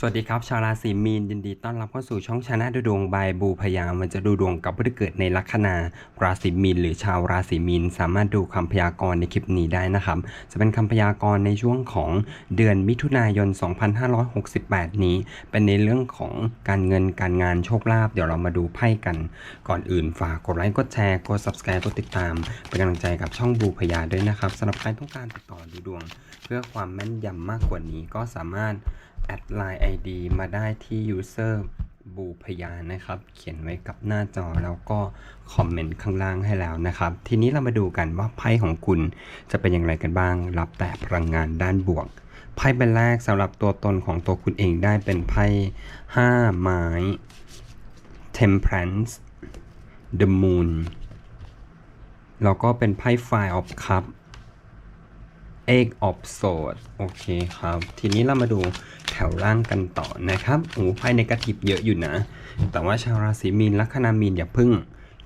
สวัสดีครับ ชาวราศีมีนยินดีต้อนรับเข้าสู่ช่องชาแนลดูดวงบายบูพยามันจะดูดวงกับผู้ที่เกิดในลัคนาราศีมีนหรือชาวราศีมีนสามารถดูคำพยากรณ์ในคลิปนี้ได้นะครับ จะเป็นคำพยากรณ์ในช่วงของเดือนมิถุนายน 2568 นี้ เป็นในเรื่องของการเงินการงานโชคลาภเดี๋ยวเรามาดูไพ่กัน ก่อนอื่นฝากกดไลค์กดแชร์กด subscribe กดติดตาม เป็นกำลังใจกับช่องบูพยาด้วยนะครับสำหรับใครต้องการติดต่อดูดวง เพื่อความแม่นยำมากกว่านี้ก็สามารถ แอดไลน์ ID มาได้ที่ user บูพยานนะครับ เขียนไว้กับหน้าจอแล้วก็คอมเมนต์ข้างล่างให้แล้วนะครับ ทีนี้เรามาดูกันว่าไพ่ของคุณจะเป็นอย่างไรกันบ้าง รับแต่พลังงานด้านบวก ไพ่ใบแรกสำหรับตัวตนของตัวคุณเองได้เป็นไพ่5 ไม้ Temperance The Moon แล้วก็เป็นไพ่ Five of Cup Egg of Swords โอเคครับ ทีนี้เรามาดูแถวล่างกันต่อนะครับโอ้ไพ่ในกระติบเยอะอยู่นะ แต่ว่าชาวราศีมีนลัคนามีนอย่าเพิ่ง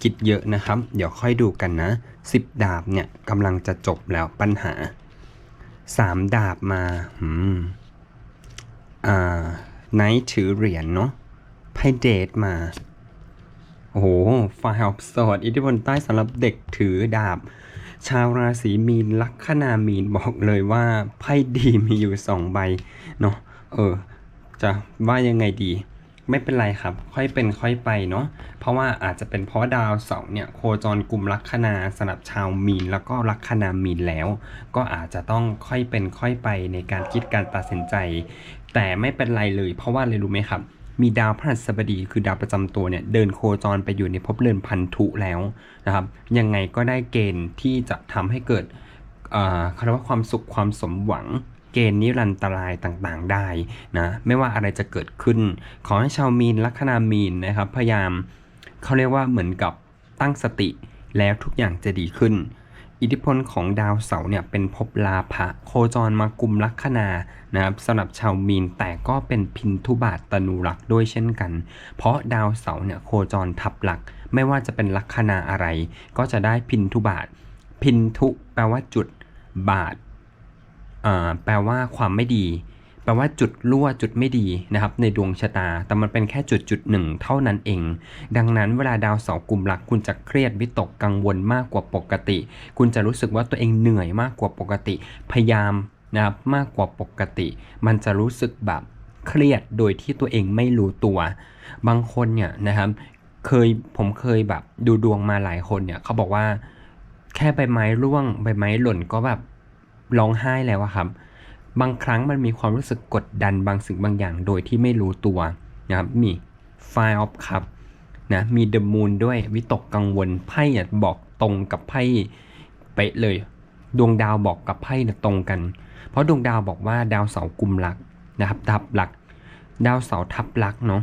คิดเยอะนะครับ เดี๋ยวค่อยดูกันนะ 10 ดาบเนี่ยกำลังจะจบแล้วปัญหา 3 ดาบมาหืมอ่าไนท์ถือเหรียญเนาะไพ่เดทมา โอ้โหไฟล์ออฟสดอิทธิพลใต้สำหรับเด็กถือดาบ ชาวราศีมีนลัคนามีนบอกเลยว่าไพ่ดีมีอยู่สองใบเนาะเออ จะว่ายังไงดี ไม่เป็นไรครับ ค่อยเป็นค่อยไปเนาะเพราะว่าอาจจะเป็นเพราะดาวเสาร์เนี่ยโคจรกลุ่มลัคนาสำหรับชาวมีนแล้วก็ลัคนามีนแล้ว ก็อาจจะต้องค่อยเป็นค่อยไปในการคิดการตัดสินใจ แต่ไม่เป็นไรเลย เพราะว่าอะไรรู้ไหมครับ มีดาวพฤหัสบดีคือดาวประจำตัวเนี่ยเดินโคจรไปอยู่ในภพเรือนพันธุแล้วนะครับ ยังไงก็ได้เกณฑ์ที่จะทำให้เกิดเอ่อเขาเรียกว่าความสุขความสมหวังเกณฑ์นิรันตรายต่างๆได้นะไม่ว่าอะไรจะเกิดขึ้น ขอให้ชาวมีนลัคนามีนนะครับ พยายามเขาเรียกว่าเหมือนกับตั้งสติแล้วทุกอย่างจะดีขึ้น อิทธิพลของดาวเสาร์เนี่ยเป็นภพลาภะโคจรมากุมลัคนานะครับสำหรับชาวมีนแต่ก็เป็นพินทุบาทตนุรักด้วยเช่นกัน เพราะดาวเสาร์เนี่ยโคจรทับหลัก ไม่ว่าจะเป็นลัคนาอะไร ก็จะได้พินทุบาท พินทุแปลว่าจุดบาทแปลว่าความไม่ดี แปลว่าจุดรั่วจุดไม่ดีนะครับในดวงชะตา แต่มันเป็นแค่จุดจุดหนึ่งเท่านั้นเอง ดังนั้นเวลาดาวเสาร์กุมรักคุณจะเครียดวิตกกังวลมากกว่าปกติ คุณจะรู้สึกว่าตัวเองเหนื่อยมากกว่าปกติ พยายามนะครับมากกว่าปกติ มันจะรู้สึกแบบเครียดโดยที่ตัวเองไม่รู้ตัว บางคนเนี่ยนะครับเคยผมเคยแบบดูดวงมาหลายคนเนี่ยเขาบอกว่า แค่ใบไม้ร่วงใบไม้หล่นก็แบบร้องไห้แล้วอะครับ บางครั้งมันมีความรู้สึกกดดันบางสิ่งบางอย่างโดยที่ไม่รู้ตัวนะครับมี Fire of Cup นะมี The Moon ด้วยวิตกกังวลไพ่เนี่ยบอกตรงกับไพ่เป๊ะเลย ดวงดาวบอกกับไพ่เนี่ยตรงกัน เพราะดวงดาวบอกว่าดาวเสาร์กุมลักนะครับทับลัก ดาวเสาร์ทับลักเนาะ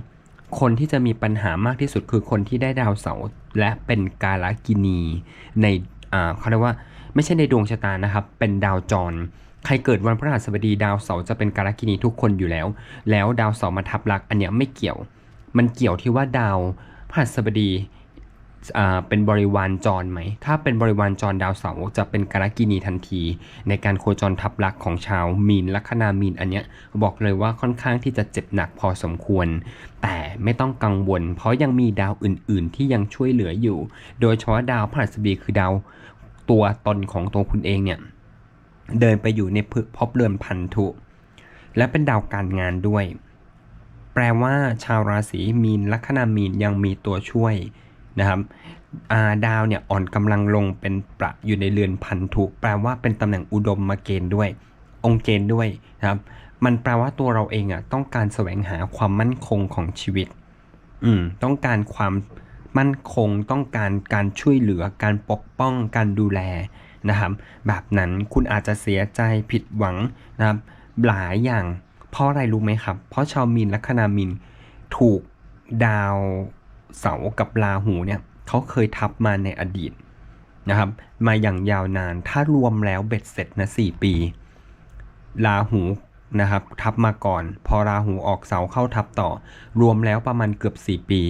คนที่จะมีปัญหามากที่สุดคือคนที่ได้ดาวเสาร์และเป็นกาลกินีในอ่าเขาเรียกว่าไม่ใช่ในดวงชะตานะครับ เป็นดาวจร ใครเกิดวันพฤหัสบดีดาวเสาร์จะเป็นกาลกินีทุกคนอยู่แล้ว แล้วดาวเสาร์มาทับลักอันเนี้ยไม่เกี่ยว มันเกี่ยวที่ว่าดาวพฤหัสบดีอ่าเป็นบริวารจรไหม ถ้าเป็นบริวารจรดาวเสาร์จะเป็นกาลกินีทันที ในการโคจรทับลักของชาวมีนลัคนามีนอันเนี้ยบอกเลยว่าค่อนข้างที่จะเจ็บหนักพอสมควร แต่ไม่ต้องกังวล เพราะยังมีดาวอื่น ๆ ที่ยังช่วยเหลืออยู่ โดยเฉพาะดาวพฤหัสบดีคือดาวตัวตนของตัวคุณเองเนี่ย เดินไปอยู่ในภพเรือนพันธุ และเป็นดาวการงานด้วย แปลว่าชาวราศีมีนลัคนามีนยังมีตัวช่วยนะครับาดาวเนี่ยอ่อนกำลังลงเป็นประอยู่ในเรือนพันธุแปลว่าเป็นตำแหน่งอุดมมาเกณฑ์ด้วย องค์เกณฑ์ด้วยนะครับมันแปลว่าตัวเราเองอะต้องการแสวงหาความมั่นคงของชีวิต อืมต้องการความมั่นคง ต้องการการช่วยเหลือ การปกป้อง การดูแล นะครับแบบนั้นคุณอาจจะเสียใจผิดหวังนะครับหลายอย่างเพราะอะไรรู้ไหมครับ เพราะชาวมีนลัคนามีนถูกดาวเสากับราหูเนี่ยเขาเคยทับมาในอดีตนะครับมาอย่างยาวนานถ้ารวมแล้วเบ็ดเสร็จนะ4ปีราหูนะครับทับมาก่อน พอราหูออกเสาเข้าทับต่อ รวมแล้วประมาณเกือบ 4 ปี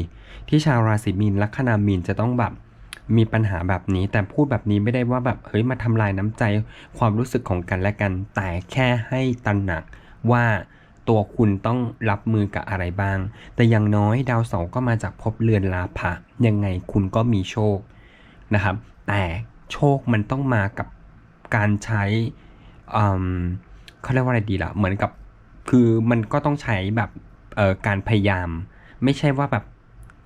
ที่ชาวราศีมีนลัคนามีนจะต้องแบบ มีปัญหาแบบนี้ แต่พูดแบบนี้ไม่ได้ว่าแบบเฮ้ยมาทำลายน้ำใจความรู้สึกของกันและกัน แต่แค่ให้ตระหนักว่าตัวคุณต้องรับมือกับอะไรบ้าง แต่อย่างน้อยดาวเสาร์ก็มาจากภพเรือนลาภะยังไงคุณก็มีโชคนะครับ แต่โชคมันต้องมากับการใช้อืมเขาเรียกว่าอะไรดีล่ะ เหมือนกับคือมันก็ต้องใช้แบบการพยายาม ไม่ใช่ว่าแบบ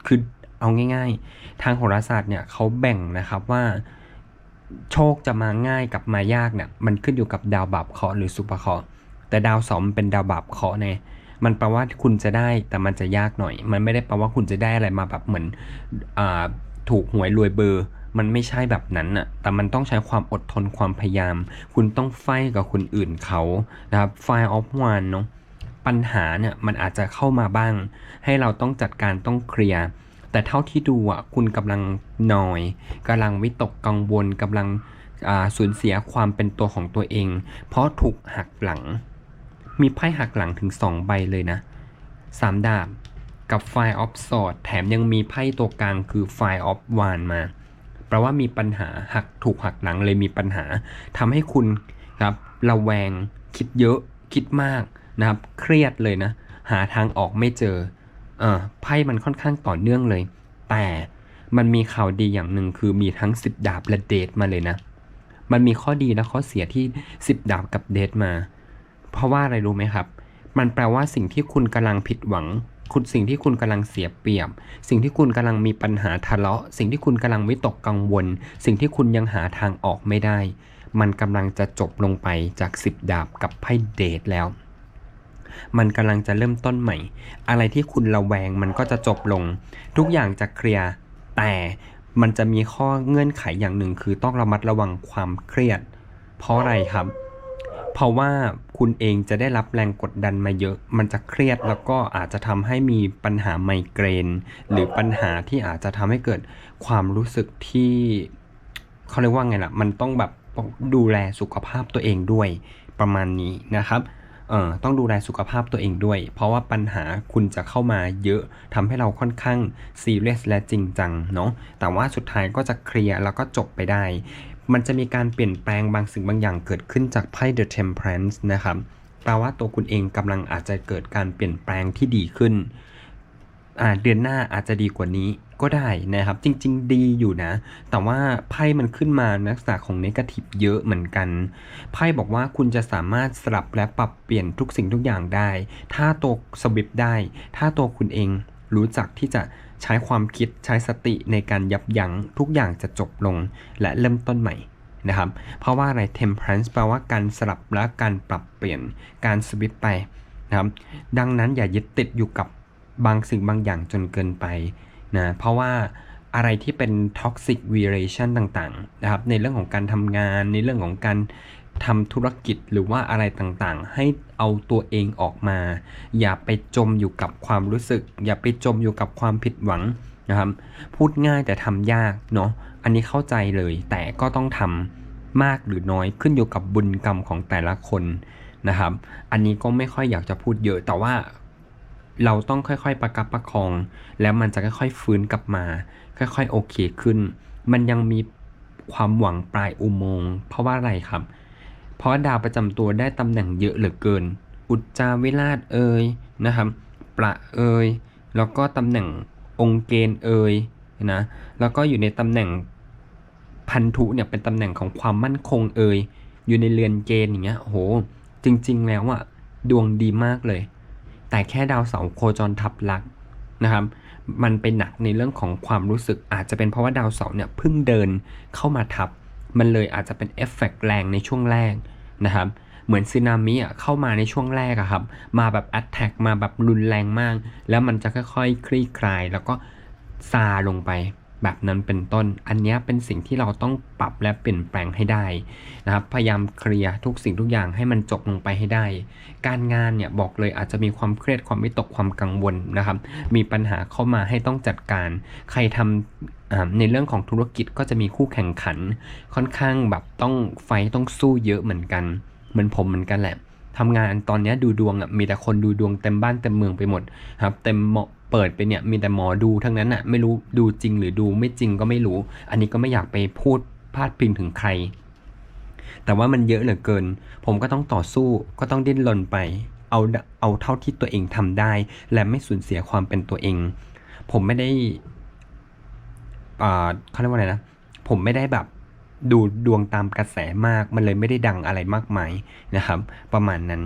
คือ เอาง่าย ๆ ทางโหราศาสตร์เนี่ยเขาแบ่งนะครับว่าโชคจะมาง่ายกับมายากเนี่ยมันขึ้นอยู่กับดาวบาปเคราะห์หรือสุภเคราะห์แต่ดาวสาร์มันเป็นดาวบาปเคราะห์เนี่ยมันแปลว่าคุณจะได้แต่มันจะยากหน่อย มันไม่ได้แปลว่าคุณจะได้อะไรมาแบบเหมือนอถูกหวยรวยเบอร์ มันไม่ใช่แบบนั้นน่ะแต่มันต้องใช้ความอดทนความพยายาม คุณต้องไฟกับคนอื่นเขานะครับไฟออฟวานเนาะปัญหาเนี่ยมันอาจจะเข้ามาบ้าง ให้เราต้องจัดการต้องเคลียร์ แต่เท่าที่ดูอะคุณกำลังนอยกำลังวิตกกังวลกำลังอ่าสูญเสียความเป็นตัวของตัวเอง เพราะถูกหักหลัง มีไพ่หักหลังถึง 2 ใบเลยนะสามดาบกับไฟออฟสอดแถมยังมีไพ่ตัวกลางคือไฟออฟวานมาแปลว่ามีปัญหาหักถูกหักหลังเลยมีปัญหาทำให้คุณครับระแวงคิดเยอะคิดมากนะครับ เครียดเลยนะ หาทางออกไม่เจอ ไพ่มันค่อนข้างต่อเนื่องเลย แต่มันมีข่าวดีอย่างหนึ่งคือมีทั้ง10ดาบและเดทมาเลยนะ มันมีข้อดีและข้อเสียที่10ดาบกับเดทมา เพราะว่าอะไรรู้ไหมครับ มันแปลว่าสิ่งที่คุณกำลังผิดหวัง คุณสิ่งที่คุณกำลังเสียเปรียบ สิ่งที่คุณกำลังมีปัญหาทะเลาะ สิ่งที่คุณกำลังวิตกกังวล สิ่งที่คุณยังหาทางออกไม่ได้ มันกำลังจะจบลงไปจาก10ดาบกับไพ่เดทแล้ว มันกำลังจะเริ่มต้นใหม่ อะไรที่คุณระแวงมันก็จะจบลง ทุกอย่างจะเคลียร์แต่มันจะมีข้อเงื่อนไขอย่างหนึ่งคือต้องระมัดระวังความเครียด เพราะอะไรครับ เพราะว่าคุณเองจะได้รับแรงกดดันมาเยอะ มันจะเครียดแล้วก็อาจจะทำให้มีปัญหาไมเกรน หรือปัญหาที่อาจจะทำให้เกิดความรู้สึกที่เขาเรียกว่าไงล่ะ มันต้องแบบดูแลสุขภาพตัวเองด้วยประมาณนี้นะครับ ออต้องดูแลสุขภาพตัวเองด้วย เพราะว่าปัญหาคุณจะเข้ามาเยอะทำให้เราค่อนข้างซีเรียสและจริงจังเนาะแต่ว่าสุดท้ายก็จะเคลียร์แล้วก็จบไปได้ มันจะมีการเปลี่ยนแปลงบางสิ่งบางอย่างเกิดขึ้นจากไพ่ The Temperance นะครับแปลว่าตัวคุณเองกำลังอาจจะเกิดการเปลี่ยนแปลงที่ดีขึ้น เดือนหน้าอาจจะดีกว่านี้ก็ได้นะครับ จริง ๆ ดีอยู่นะ แต่ว่าไพ่มันขึ้นมาลักษณะของนกาทีฟเยอะเหมือนกัน ไพ่บอกว่าคุณจะสามารถสลับและปรับเปลี่ยนทุกสิ่งทุกอย่างได้ ถ้าตัวสวิปได้ ถ้าตัวคุณเองรู้จักที่จะใช้ความคิดใช้สติในการยับยั้งทุกอย่างจะจบลงและเริ่มต้นใหม่นะครับ เพราะว่าอะไร temperance แปลว่าการสลับและการปรับเปลี่ยนการสวิปไปนะครับ ดังนั้นอย่ายึดติดอยู่กับ บางสิ่งบางอย่างจนเกินไปนะเพราะว่าอะไรที่เป็น toxic relation ต่างๆนะครับในเรื่องของการทำงานในเรื่องของการทำธุรกิจหรือว่าอะไรต่างๆ ให้เอาตัวเองออกมา อย่าไปจมอยู่กับความรู้สึก อย่าไปจมอยู่กับความผิดหวังนะครับพูดง่ายแต่ทำยากเนาะอันนี้เข้าใจเลย แต่ก็ต้องทำมากหรือน้อยขึ้นอยู่กับบุญกรรมของแต่ละคนนะครับ อันนี้ก็ไม่ค่อยอยากจะพูดเยอะแต่ว่า เราต้องค่อยๆประคับประคอง แล้วมันจะค่อยๆฟื้นกลับมา ค่อยๆโอเคขึ้น มันยังมีความหวังปลายอุโมงค์เพราะว่าอะไรครับ เพราะดาวประจำตัวได้ตำแหน่งเยอะเหลือเกิน อุจจาวิราชเอ่ยนะครับ ประเอ่ยแล้วก็ตำแหน่งองค์เกณฑ์เอ่ยนะ แล้วก็อยู่ในตำแหน่งพันธุเนี่ยเป็นตำแหน่งของความมั่นคงเอ่ยอยู่ในเรือนเกณฑ์อย่างเงี้ยโห จริง ๆ แล้วอะดวงดีมากเลย แต่แค่ดาวเสาร์โคจรทับลักนะครับ มันไปหนักในเรื่องของความรู้สึกอาจจะเป็นเพราะว่าดาวเสาร์เนี่ยเพิ่งเดินเข้ามาทับ มันเลยอาจจะเป็นเอฟเฟกต์แรงในช่วงแรกนะครับ เหมือนซึนามิอะเข้ามาในช่วงแรกอะครับ มาแบบแอตแทกมาแบบรุนแรงมาก แล้วมันจะค่อยๆ คลี่คลายแล้วก็ซาลงไป แบบนั้นเป็นต้น อันนี้เป็นสิ่งที่เราต้องปรับและเปลี่ยนแปลงให้ได้นะครับพยายามเคลียร์ทุกสิ่งทุกอย่างให้มันจบลงไปให้ได้ การงานเนี่ยบอกเลยอาจจะมีความเครียดความวิตกความกังวลนะครับ มีปัญหาเข้ามาให้ต้องจัดการ ใครทำอ่าในเรื่องของธุรกิจก็จะมีคู่แข่งขัน ค่อนข้างแบบต้องไฟต้องสู้เยอะเหมือนกันเหมือนผมเหมือนกันแหละทำงานตอนนี้ดูดวงอะมีแต่คนดูดวงเต็มบ้านเต็มเมืองไปหมดครับเต็ม เปิดไปเนี่ยมีแต่หมอดูทั้งนั้นอะไม่รู้ดูจริงหรือดูไม่จริงก็ไม่รู้ อันนี้ก็ไม่อยากไปพูดพาดพิงถึงใคร แต่ว่ามันเยอะเหลือเกิน ผมก็ต้องต่อสู้ก็ต้องดิ้นรนไป เอาเอาเท่าที่ตัวเองทำได้ และไม่สูญเสียความเป็นตัวเอง ผมไม่ได้อ่าเขาเรียกว่าอะไรนะ ผมไม่ได้แบบ ดูดวงตามกระแสมาก มันเลยไม่ได้ดังอะไรมากมายนะครับ ประมาณนั้น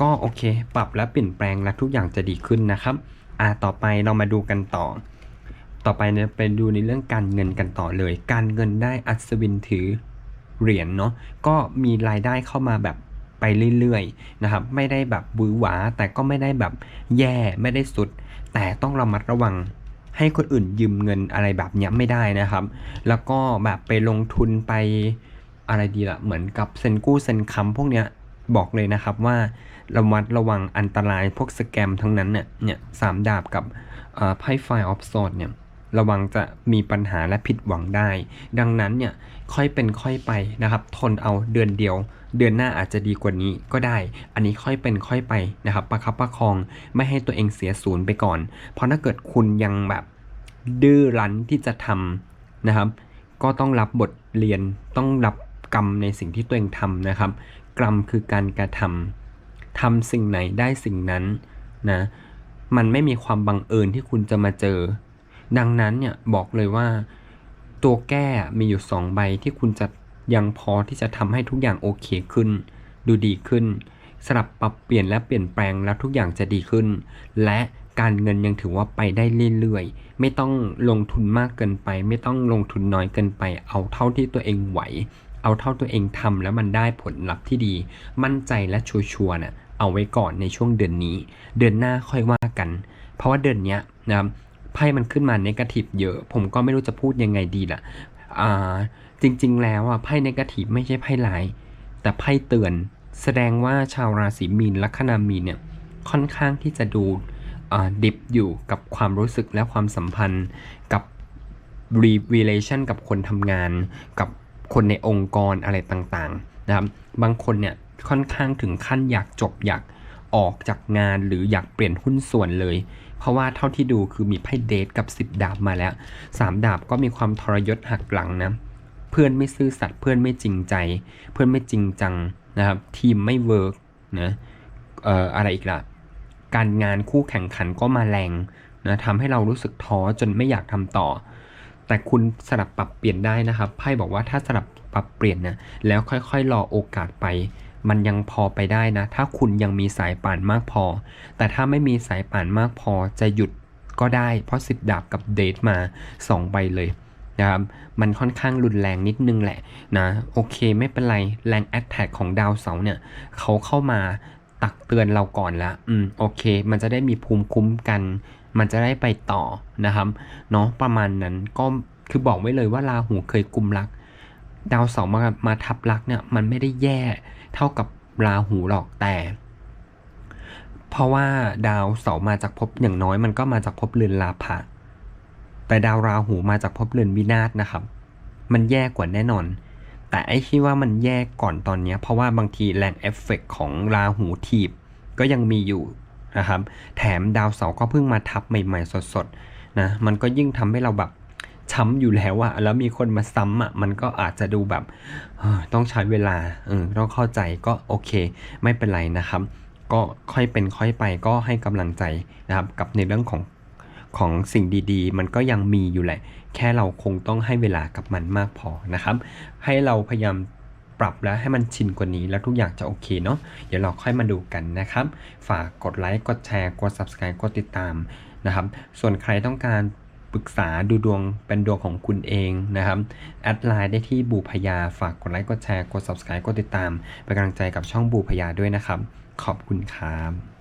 ก็โอเค ปรับและเปลี่ยนแปลงและทุกอย่างจะดีขึ้นนะครับ อ่าต่อไปเรามาดูกันต่อ ต่อไปเนี่ยไปดูในเรื่องการเงินกันต่อเลย การเงินได้อัศวินถือเหรียญเนาะ ก็มีรายได้เข้ามาแบบไปเรื่อยๆนะครับ ไม่ได้แบบบือหวาแต่ก็ไม่ได้แบบแย่ไม่ได้สุด แต่ต้องระมัดระวัง ให้คนอื่นยืมเงินอะไรแบบเนี้ยไม่ได้นะครับ แล้วก็แบบไปลงทุนไปอะไรดีละ่ะเหมือนกับเซ็นกู้เซ็นค้ำพวกเนี้ยบอกเลยนะครับว่าระมัดระวังอันตรายพวกสแกมทั้งนั้นเนี่ยเนี่ยสามดาบกับอ่อไพ่ไฟออฟโซดเนี่ยระวังจะมีปัญหาและผิดหวังได้ ดังนั้นเนี่ยค่อยเป็นค่อยไปนะครับ ทนเอาเดือนเดียว เดือนหน้าอาจจะดีกว่านี้ก็ได้ อันนี้ค่อยเป็นค่อยไปนะครับ ประคับประคองไม่ให้ตัวเองเสียศูนย์ไปก่อน เพราะถ้าเกิดคุณยังแบบ ดื้อรั้นที่จะทำนะครับ ก็ต้องรับบทเรียนต้องรับกรรมในสิ่งที่ตัวเองทำนะครับ กรรมคือการกระทำทำสิ่งไหนได้สิ่งนั้นนะมันไม่มีความบังเอิญที่คุณจะมาเจอ ดังนั้นเนี่ยบอกเลยว่า ตัวแก้มีอยู่สองใบที่คุณจะยังพอที่จะทำให้ทุกอย่างโอเคขึ้น ดูดีขึ้นสลับปรับเปลี่ยนและเปลี่ยนแปลงแล้วทุกอย่างจะดีขึ้น และ การเงินยังถือว่าไปได้เรื่อยๆ ไม่ต้องลงทุนมากเกินไป ไม่ต้องลงทุนน้อยเกินไป เอาเท่าที่ตัวเองไหว เอาเท่าตัวเองทำแล้วมันได้ผลลัพธ์ที่ดี มั่นใจและชัวร์ๆน่ะเอาไว้ก่อนในช่วงเดือนนี้ เดือนหน้าค่อยว่ากัน เพราะว่าเดือนเนี้ยนะครับไพ่มันขึ้นมาเนกาทีฟเยอะ ผมก็ไม่รู้จะพูดยังไงดีล่ะอ่าจริง ๆ แล้วอะไพ่เนกาทีฟไม่ใช่ไพ่ร้าย แต่ไพ่เตือน แสดงว่าชาวราศีมีนลัคนามีนเนี่ยค่อนข้างที่จะดู ดิบอยู่กับความรู้สึกและความสัมพันธ์กับ relation กับคนทำงาน กับคนในองค์กรอะไรต่างๆนะครับบางคนเนี่ยค่อนข้างถึงขั้นอยากจบอยากออกจากงานหรืออยากเปลี่ยนหุ้นส่วนเลย เพราะว่าเท่าที่ดูคือมีไพ่เดทกับ 10 ดาบมาแล้ว 3 ดาบก็มีความทรยศหักหลังนะเพื่อนไม่ซื่อสัตย์เพื่อนไม่จริงใจ เพื่อนไม่จริงจังนะครับทีมไม่เวิร์กนะเอ่ออะไรอีกล่ะ การงานคู่แข่งขันก็มาแรงนะทำให้เรารู้สึกท้อจนไม่อยากทำต่อ แต่คุณสลับปรับเปลี่ยนได้นะครับไพ่บอกว่าถ้าสลับปรับเปลี่ยนนะแล้วค่อยๆรอโอกาสไป มันยังพอไปได้นะ ถ้าคุณยังมีสายป่านมากพอ แต่ถ้าไม่มีสายป่านมากพอจะหยุดก็ได้ เพราะสิบดาบกับเดทมา2ใบเลยนะครับ มันค่อนข้างรุนแรงนิดนึงแหละนะ โอเคไม่เป็นไร แรงแอ t แทกของดาวเสาเนี่ย เขาเข้ามา ตักเตือนเราก่อนละอืมโอเค มันจะได้มีภูมิคุ้มกัน มันจะได้ไปต่อนะครับเนาะประมาณนั้นก็คือบอกไว้เลยว่าราหูเคยกุมรัก ดาวเสาร์มามาทับรักเนี่ยมันไม่ได้แย่เท่ากับราหูหรอกแต่ เพราะว่าดาวเสาร์มาจากภพอย่างน้อยมันก็มาจากภพเรือนลาภะแต่ดาวราหูมาจากภพเรือนวินาศนะครับ มันแย่กว่าแน่นอน แต่ไอ้ที่ว่ามันแย่ก่อนตอนนี้เพราะว่าบางทีแรงเอฟเฟกต์ของราหูทีบก็ยังมีอยู่นะครับ แถมดาวเสาร์ก็เพิ่งมาทับใหม่ ๆ สดๆนะมันก็ยิ่งทำให้เราแบบช้ำอยู่แล้วอะแล้วมีคนมาซ้ำอะมันก็อาจจะดูแบบต้องใช้เวลาเออต้องเข้าใจก็โอเค ไม่เป็นไรนะครับ ก็ค่อยเป็นค่อยไปก็ให้กำลังใจนะครับ กับในเรื่องของ ของสิ่งดีๆ มันก็ยังมีอยู่แหละ แค่เราคงต้องให้เวลากับมันมากพอนะครับ ให้เราพยายามปรับแล้วให้มันชินกว่านี้แล้วทุกอย่างจะโอเคเนาะเดี๋ยวเราค่อยมาดูกันนะครับ ฝากกดไลค์กดแชร์กด subscribe กดติดตามนะครับ ส่วนใครต้องการปรึกษาดูดวงเป็นดวงของคุณเองนะครับ แอดไลน์ได้ที่บูพยาฝากกดไลค์กดแชร์กด subscribe กดติดตามเป็นกำลังใจกับช่องบูพยาด้วยนะครับ ขอบคุณครับ